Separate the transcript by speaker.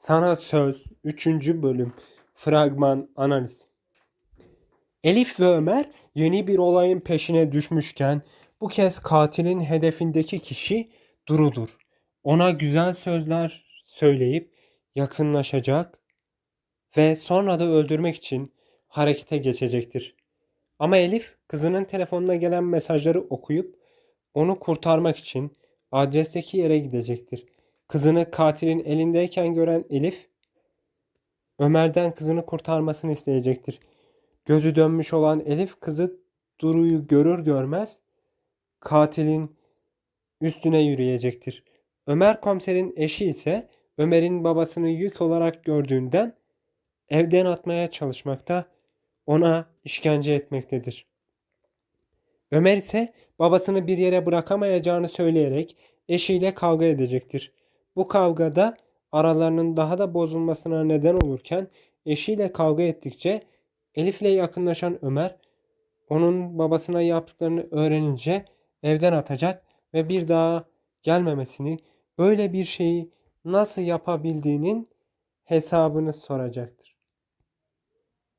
Speaker 1: Sana Söz 3. Bölüm Fragman Analiz Elif ve Ömer yeni bir olayın peşine düşmüşken bu kez katilin hedefindeki kişi Duru'dur. Ona güzel sözler söyleyip yakınlaşacak ve sonra da öldürmek için harekete geçecektir. Ama Elif kızının telefonuna gelen mesajları okuyup onu kurtarmak için adresteki yere gidecektir. Kızını katilin elindeyken gören Elif Ömer'den kızını kurtarmasını isteyecektir. Gözü dönmüş olan Elif kızı Duru'yu görür görmez katilin üstüne yürüyecektir. Ömer komiserin eşi ise Ömer'in babasını yük olarak gördüğünden evden atmaya çalışmakta, ona işkence etmektedir. Ömer ise babasını bir yere bırakamayacağını söyleyerek eşiyle kavga edecektir. Bu kavgada aralarının daha da bozulmasına neden olurken eşiyle kavga ettikçe Elif'le yakınlaşan Ömer onun babasına yaptıklarını öğrenince evden atacak ve bir daha gelmemesini, böyle bir şeyi nasıl yapabildiğinin hesabını soracaktır.